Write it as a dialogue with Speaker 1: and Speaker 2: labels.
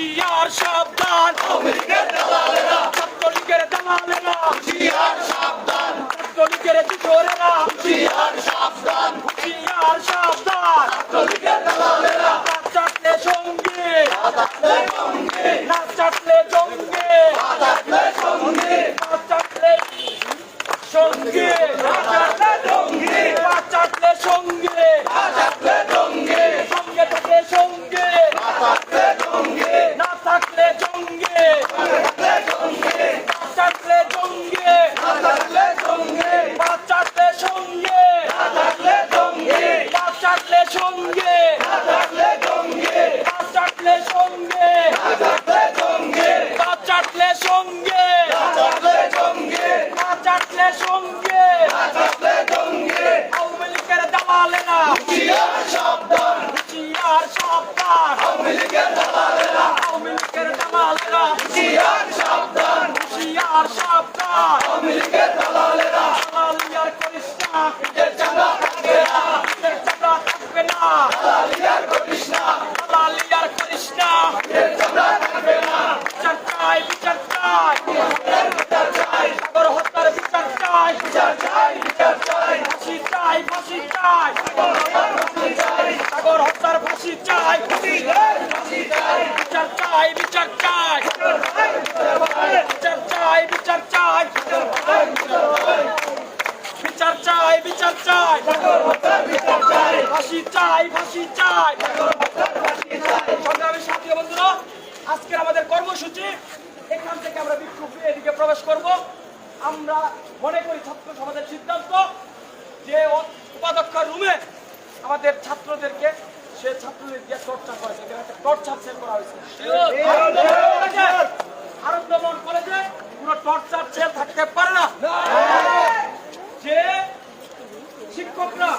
Speaker 1: হুশিয়ার সাবধান। ছাত্রলীগের দালালেরা। হুশিয়ার সাবধান। ছাত্রলীগের চোরেরা হুশিয়ার সাবধান। হুশিয়ার সাবধান। ছাত্রলীগের দালালেরা। চাটলে সঙ্গে না চাটলে জঙ্গে। চাটলে সঙ্গে চাটলে সঙ্গে চাটলে সঙ্গে চাটলে সঙ্গে সঙ্গে থাকলে সঙ্গে না থাকলে জঙ্গে চাটলে জঙ্গে চাটলে সঙ্গে চাটলে সঙ্গে চাটলে সঙ্গে সঙ্গে। চাটলে সঙ্গে। আওয়ামী লীগের দালালেরা হুশিয়ার সাবধান। আওয়ামী লীগের দালালেরা হুশিয়ার সাবধান। দালালিয়ার করিস না। না। না। দালালিয়ার করিস না। দালালিয়ার করিস না ঈদের চাঁদা থাকবে না বিচার চাই বিচার চাই। বিচার চাই সাগর হত্যার বিচার চাই। বিচার চাই বিচার চাই ফাঁসি চাই ফাঁসি চাই। সাগর হত্যার ফাঁসি চাই। বিচার চাই বিচার চাই। বিচার চাই বিচার চাই। বিচার চাই বিচার চাই। কর্মসূচি। এখান থেকে আমরা বিক্ষোভ এদিকে প্রবেশ করব। আমরা মনে করি ছাত্র সমাজের সিদ্ধান্ত যে উপাধ্যক্ষ রুমে আমাদের ছাত্রদেরকে সে ছাত্রদের দিয়ে টর্চার করেছে। টর্চার সেল করা হয়েছে। আনন্দমোহন কলেজে কোনো টর্চার সেল থাকতে পারে না। যে শিক্ষকরা